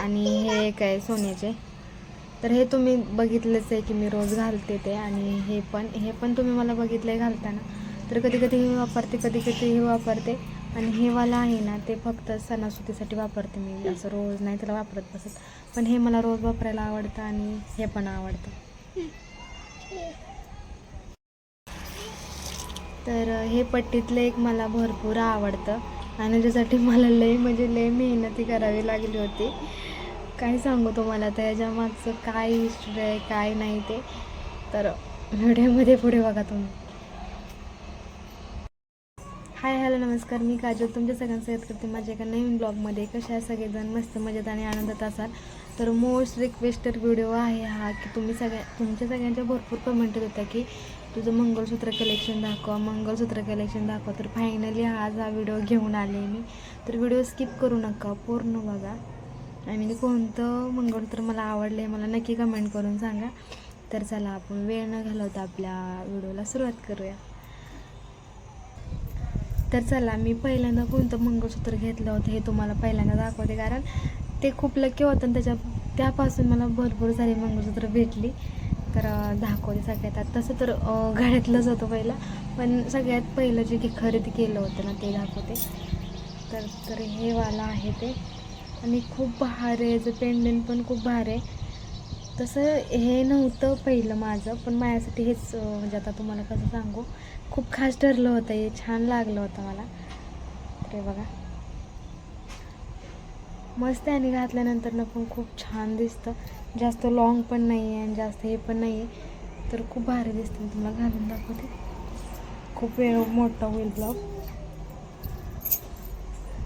आणि हे एक आहे सोन्याचे. तर हे तुम्ही बघितलंच आहे की मी रोज घालते ते आणि हे पण हे पण तुम्ही मला बघितलं आहे घालताना. तर कधी कधी हे वापरते कधी कधी हे वापरते. आणि हे वाला आहे ना ते फक्त सणासुदीसाठी वापरते मी. असं रोज नाही त्याला वापरत बसत. पण हे मला रोज वापरायला आवडतं आणि हे पण आवडतं. तर हे पट्टीतलं एक मला भरपूर आवडतं. आणि त्याच्यासाठी मला लय म्हणजे लय मेहनती करावी लागली होती. काय सांगू तुम्हाला तर याच्या मागचं काय हिस्ट्री आहे काय नाही ते. तर व्हिडिओमध्ये पुढे बघा तुम्ही. हाय हॅलो नमस्कार. मी काजल. तुमच्या सगळ्यांचं येत करते माझ्या एका नवीन ब्लॉगमध्ये कशा आहे सगळेजण? मस्त मजेत आणि आनंदात असाल? तर मोस्ट रिक्वेस्टेड व्हिडिओ आहे हा की तुम्ही सगळ्या तुमच्या सगळ्यांच्या भरपूर कमेंट होत्या की तुझं मंगळसूत्र कलेक्शन दाखवा मंगळसूत्र कलेक्शन दाखवा. तर फायनली आज हा व्हिडिओ घेऊन आले मी. तर व्हिडिओ स्किप करू नका पूर्ण बघा. आणि कोणतं मंगळसूत्र मला आवडलं आहे मला नक्की कमेंट करून सांगा. तर चला आपण वेळ न घालवता आपल्या व्हिडिओला सुरुवात करूया. तर चला मी पहिल्यांदा कोणतं मंगळसूत्र घेतलं होतं हे तुम्हाला पहिल्यांदा दाखवते. कारण ते खूप लकी होतं आणि त्याच्या त्यापासून मला भरपूर सारी मंगळसूत्र भेटली. तर दाखवते सगळ्यात आता. तसं तर घड्यातलंच होतं पहिलं. पण सगळ्यात पहिलं जे की खरेदी केलं होतं ना ते दाखवते तर तर हे वाला आहे ते. आणि खूप भारी आहे. जे पेंडेंट पण खूप भारी आहे. तसं हे नव्हतं पहिलं माझं. पण माझ्यासाठी हेच म्हणजे आता तुम्हाला कसं सांगू. खूप खास ठरलं होतं. हे छान लागलं होतं मला. ते बघा. मस्त आणि घातल्यानंतर ना पण खूप छान दिसतं. जास्त लॉंग पण नाही आहे आणि जास्त हे पण नाही आहे तर खूप भारी दिसतं. मी तुम्हाला घालून दाखवते. खूप वेळ मोठा होईल ब्लॉग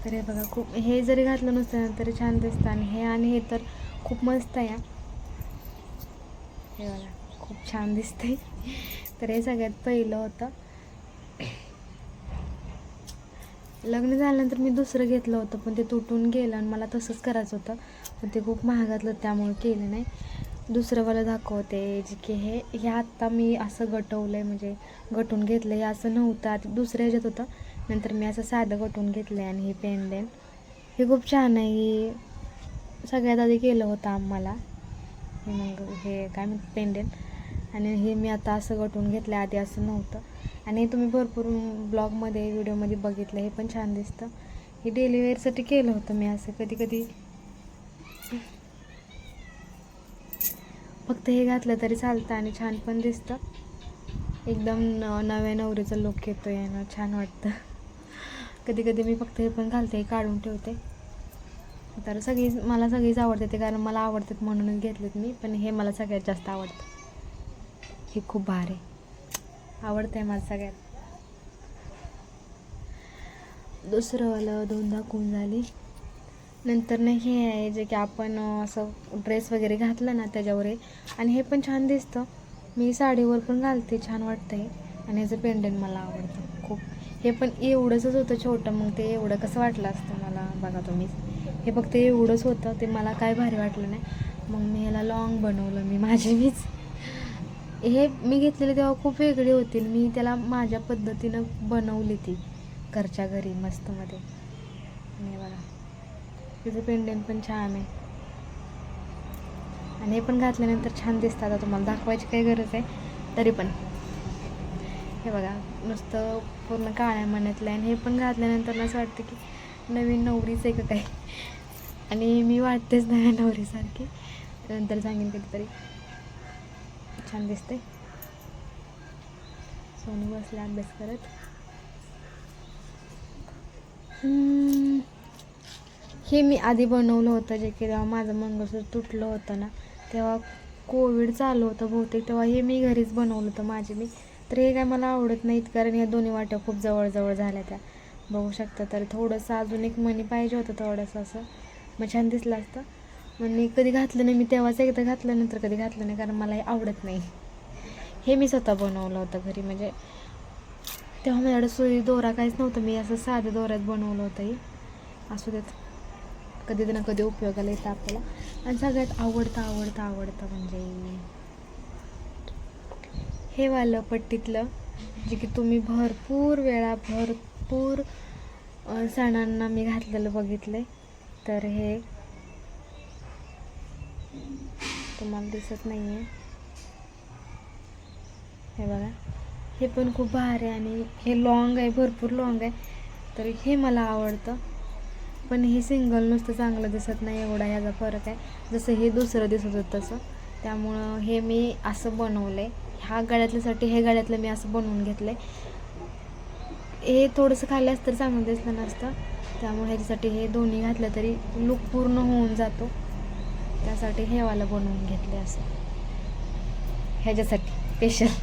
तर हे बघा खूप हे जरी घातलं नसतं ना तरी छान दिसतं. आणि हे आणि हे तर खूप मस्त आहे हे. बघा खूप छान दिसते तर हे सगळ्यात पहिलं होतं. लग्न झाल्यानंतर मी दुसरं घेतलं होतं पण ते तुटून गेलं आणि मला तसंच करायचं होतं. पण ते खूप महागातलं त्यामुळे केलं नाही. दुसरंवालं दाखवते जे की हे हे आत्ता मी असं गटवलं आहे म्हणजे गटून घेतलं हे असं नव्हतं आधी दुसऱ्या ह्याच्यात होतं. नंतर मी असं साधं गटून घेतलं आहे आणि हे पेंडेन हे खूप छान आहे हे सगळ्यात आधी केलं होतं आम्हाला. हे मग हे काय म्हणतात पेंडेन आणि हे मी आता असं गटून घेतलं आधी असं नव्हतं. आणि हे तुम्ही भरपूर ब्लॉगमध्ये व्हिडिओमध्ये बघितलं हे पण छान दिसतं. हे डेली वेअरसाठी केलं होतं मी असं कधी कधी फक्त हे घातलं तरी चालतं आणि छान पण दिसतं. एकदम न नव्या नवरीचा लुक येतो यानं छान वाटतं. कधी कधी मी फक्त हे पण घालते काढून ठेवते. तर सगळी मला सगळीच आवडते ते कारण मला आवडतात म्हणूनच घेतलेत मी पण हे मला सगळ्यात जास्त आवडतं. हे खूप भारी. आहे. आवडतं आहे माझं सगळ्यात. दुसरंवालं दोनदा कोण झाली. नंतर ना हे आहे जे की आपण असं ड्रेस वगैरे घातला ना त्याच्यावर आणि हे पण छान दिसतं. मी साडीवर पण घालते छान वाटतं आहे आणि ह्याचं पेंडंट मला आवडतं खूप. हे पण एवढंच होतं छोटं मग ते एवढं कसं वाटलं असतं मला? बघा तुम्ही. हे फक्त एवढंच होतं ते मला काय भारी वाटलं नाही. मग मी ह्याला लॉंग बनवलं मी माझी मीच. हे मी घेतलेले तेव्हा खूप वेगळी होती. मी त्याला माझ्या पद्धतीनं बनवली ती घरच्या घरी मस्तमध्ये आणि हे बघा तिचं पेंडेंट पण छान आहे. आणि हे पण घातल्यानंतर छान दिसतं. आता तुम्हाला दाखवायची काही गरज आहे तरी पण. हे बघा नुसतं पूर्ण काळ्या मनातलं आहे. आणि हे पण घातल्यानंतर असं वाटतं की नवीन नवरीच आहे का काही आणि मी वाटतेच नव्या नवरीसारखी. नंतर सांगेन कधीतरी. छान दिसते. सोनू बसला अभ्यास करत. हे मी आधी बनवलं होतं जे की तेव्हा माझं मंगळसूत्र तुटलं होतं ना तेव्हा कोविड चालू होतं बहुतेक तेव्हा हे मी घरीच बनवलं होतं माझे मी. तर हे काय मला आवडत नाहीत कारण या दोन्ही वाट्या खूप जवळजवळ झाल्या त्या. बघू शकता तर थोडंसं अजून एक मनी पाहिजे होतं थोडंसं असं. मग छान दिसलं असतं. मग मी कधी घातलं नाही मी तेव्हाच एकदा घातलं नंतर कधी घातलं नाही कारण मला हे आवडत नाही. हे मी स्वतः बनवलं होतं घरी म्हणजे तेव्हा माझ्याकडे सुई दोरा काहीच नव्हतं. मी असं साधं दोऱ्यात बनवलं होतं हे. असू देत कधी ना कधी उपयोगाला येतं आपल्याला. आणि सगळ्यात आवडतं आवडतं आवडतं म्हणजे हे वालं पट्टीतलं जे की तुम्ही भरपूर वेळा भरपूर सणांना मी घातलेलं बघितलं तर हे तुम्हाला दिसत नाही आहे हे बघा. हे पण खूप भारी आहे आणि हे लॉंग आहे भरपूर लॉंग आहे. तर हे मला आवडतं. पण हे सिंगल नुसतं चांगलं दिसत नाही एवढा ह्याचा फरक आहे. जसं हे दुसरं दिसत होतं तसं. त्यामुळं हे मी असं बनवलं आहे ह्या गळ्यातल्यासाठी हे गळ्यातलं मी असं बनवून घेतलं आहे हे थोडंसं खाल्लं असतं तर चांगलं दिसलं नसतं. त्यामुळे ह्याच्यासाठी हे दोन्ही घातलं तरी लुक पूर्ण होऊन जातो. त्यासाठी हे वाला बनवून घेतले असं. ह्याच्यासाठी स्पेशल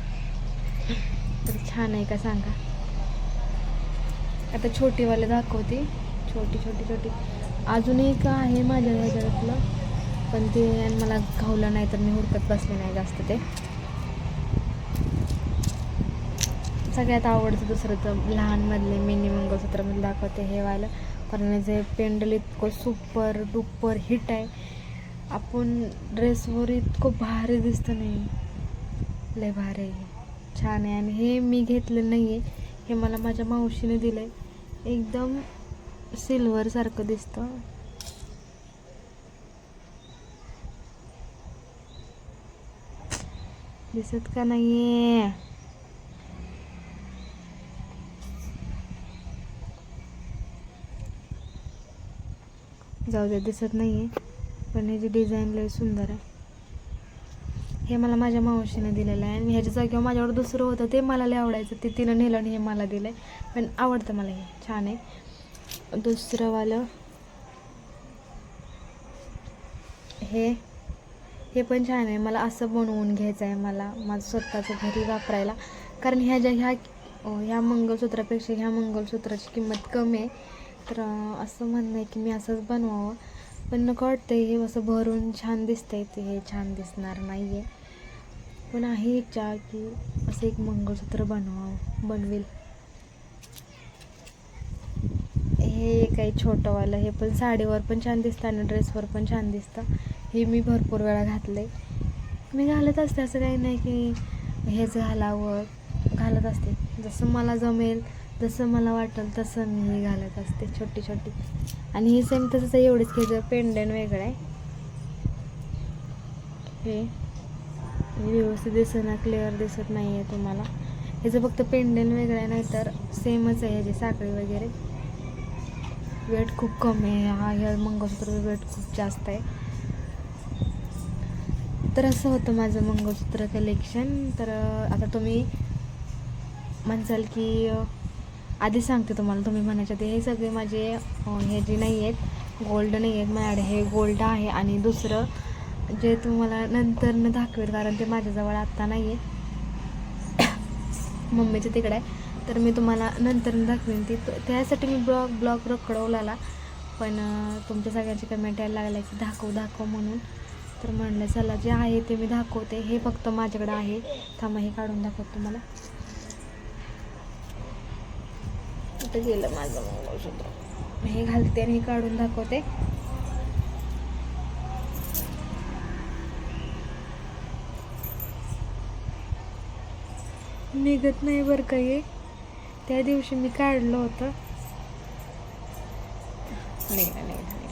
तर छान आहे का सांगा? आता छोटीवाले दाखवते. छोटी छोटी छोटी. अजून एक आहे माझ्या ह्याच्यातलं पण ते मला खावलं नाही तर मी हुडकत बसले नाही जास्त ते. सगळ्यात आवडतं दुसरं तर लहानमधले मिनी मंगळसूत्रामध्ये दाखवते हे व्हायला. कारण जे पेंडल इतकं सुपर डुपर हिट आहे. आपण ड्रेसवर इतकं भारी दिसतं नाही. लय भारी. आहे छान आहे. आणि हे मी घेतलं नाही आहे हे मला माझ्या मावशीने दिलं आहे एकदम सिल्वरसारखं दिसतं. दिसत का नाहीये? जाऊ दे दिसत नाही आहे पण ह्याची डिझाईन लय सुंदर आहे. हे मला माझ्या मावशीने दिलेलं आहे. आणि ह्याच्या जागेवर माझ्यावर दुसरं होतं ते मला लय आवडायचं. ते तिनं नेलं आणि हे मला दिलं आहे पण आवडतं मला हे. छान आहे. दुसरंवालं हे. हे पण छान आहे. मला असं बनवून घ्यायचं आहे मला. माझं स्वतःचं घरी वापरायला. कारण ह्या ज्या ह्या ह्या मंगळसूत्रापेक्षा ह्या मंगळसूत्राची किंमत कमी आहे. तर असं म्हणणं आहे की मी असंच बनवावं. पण नको वाटतं हे असं भरून छान दिसतंय ते हे छान दिसणार नाही आहे पण आहे इच्छा की असं एक मंगळसूत्र बनवावं बनवेल. हे एक आहे छोटंवालं हे पण साडीवर पण छान दिसतं आणि ड्रेसवर पण छान दिसतं. हे मी भरपूर वेळा घातलं आहे मी घालत असते असं काही नाही की हेच घालावं घालत असते. जसं मला जमेल जसं मला वाटेल तसं मी हे घालत असते छोटी छोटी. आणि हे सेम तसंच आहे एवढंच की पेंडन वेगळं आहे. हे. व्यवस्थित दिसना क्लिअर दिसत नाही आहे तुम्हाला. ह्याचं फक्त पेंडन वेगळं आहे नाहीतर सेमच आहे ह्याची साखळी वगैरे. वेट खूप कमी आहे. हा ह्या मंगळसूत्र वेट खूप जास्त आहे. तर असं होतं माझं मंगळसूत्र कलेक्शन तर आता तुम्ही म्हणसाल की आधी सांगते तुम्हाला तुम्ही म्हणायच्या ते हे सगळे माझे हे जे नाही आहेत गोल्ड नाही आहेत माझ्याकडे हे गोल्ड आहे आणि दुसरं जे तुम्हाला नंतरनं दाखवेल कारण ते माझ्याजवळ आत्ता नाही आहे मम्मीच्या तिकडे आहे. तर मी तुम्हाला नंतर दाखवेन ती. त्यासाठी मी ब्लॉग ब्लॉग रखडवलेला. पण तुमच्या सगळ्यांची कमेंट यायला लागल्या की दाखव दाखव म्हणून. तर म्हणलं चला जे आहे ते मी दाखवते. हे फक्त माझ्याकडं आहे. थांबा हे काढून दाखवतो तुम्हाला. कुठं गेलं माझं मंगळसूत्र. हे घालते आणि हे काढून दाखवते. निघत नाही बरं का हे. त्या दिवशी मी काढलं होतं. निघालं निघालं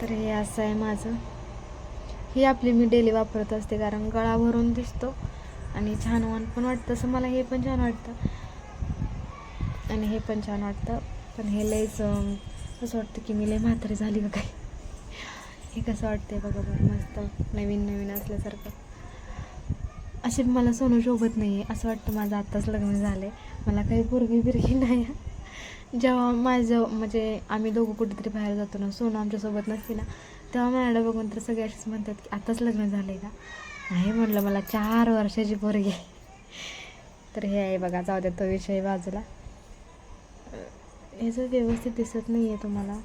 तर हे असं आहे माझं. ही आपली मी डेली वापरत असते कारण गळा भरून दिसतो आणि छान वाण पण वाटतं असं मला हे पण छान वाटतं. आणि हे पण छान वाटतं. पण हे लयच असं वाटतं की मी लय म्हातारी झाली का हे कसं वाटतंय बघा बरं मस्त नवीन नवीन असल्यासारखं. असे मला सोनं शोभत नाही आहे असं वाटतं माझं आत्ताच लग्न झालं आहे मला काही पोरगी बिरगी नाही. आहे. जेव्हा माझं म्हणजे आम्ही दोघं कुठेतरी बाहेर जातो ना सोनं आमच्यासोबत नसते ना तेव्हा माझ्याकडे बघून तर सगळे असेच म्हणतात की आताच लग्न झालं आहे का? नाही म्हटलं मला चार वर्षाची पोरगी आहे. तर हे आहे बघा जाऊ द्या तो विषय बाजूला. ह्याचं व्यवस्थित दिसत नाही आहे तुम्हाला.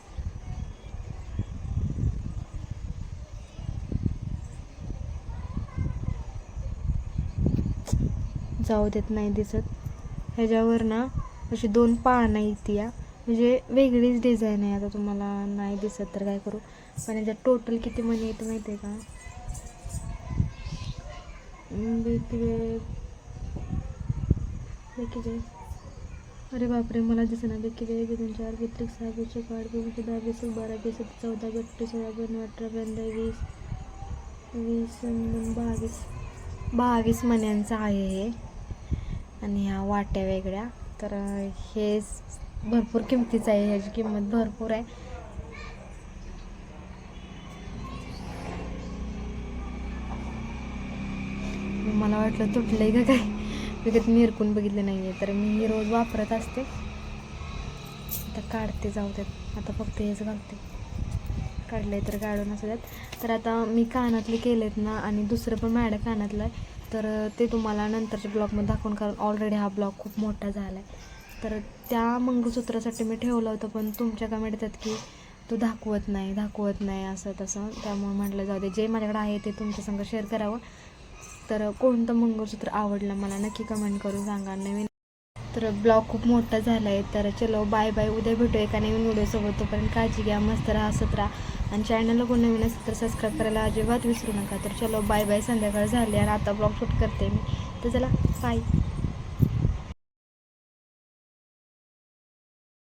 जाऊ देत नाही दिसत. ह्याच्यावर ना अशी दोन पानं येते या म्हणजे वेगळीच डिझाईन आहे आता तुम्हाला नाही दिसत तर काय करू. पण ह्याच्यात टोटल किती मनी येतं माहिती आहे का बेकिवे अरे बापरे मला दिसेना बेकी एक दोन चार बेत्रिक सहा बेशे आठ बेशे दहा बेशे बारा बेशे चौदा बत्तीस सोळा दोन अठरा पंधरा वीस वीस बावीस. बावीस मण्यांचं आहे हे. आणि ह्या वाट्या वेगळ्या. तर हे भरपूर किमतीचं आहे ह्याची किंमत भरपूर आहे. मला वाटलं तुटलंय का काय. मी हिरकून निरकून नाही आहे तर मी हे रोज वापरत असते. आता काढते जाऊ देत आता फक्त हेच घालते. काढलंय तर काढून असं त्यात तर आता मी कानातले केलेत ना आणि दुसरं पण मॅडम कानातलं आहे. तर ते तुम्हाला नंतरच्या ब्लॉगमध्ये दाखवून कारण ऑलरेडी हा ब्लॉग खूप मोठा झाला आहे तर त्या मंगळसूत्रासाठी मी ठेवलं होतं पण तुमच्या कमेंट येतात की तो दाखवत नाही दाखवत नाही असं तसं. त्यामुळे म्हटलं जाऊ दे जे माझ्याकडे आहे ते तुमच्यासंग शेअर करावं. तर कोणतं मंगळसूत्र आवडलं मला नक्की कमेंट करून सांगा. नवीन तर ब्लॉग खूप मोठा झाला आहे तर चलो बाय बाय उद्या भेटू एका नवीन व्हिडिओसोबत तोपर्यंत काळजी घ्या मस्त राहा हसत राहा. आणि चॅनलला कोण नवीन असेल तर सबस्क्राईब करायला अजिबात विसरू नका. तर चलो बाय बाय संध्याकाळ झाली आणि आता ब्लॉग शूट करते मी. तर चला बाय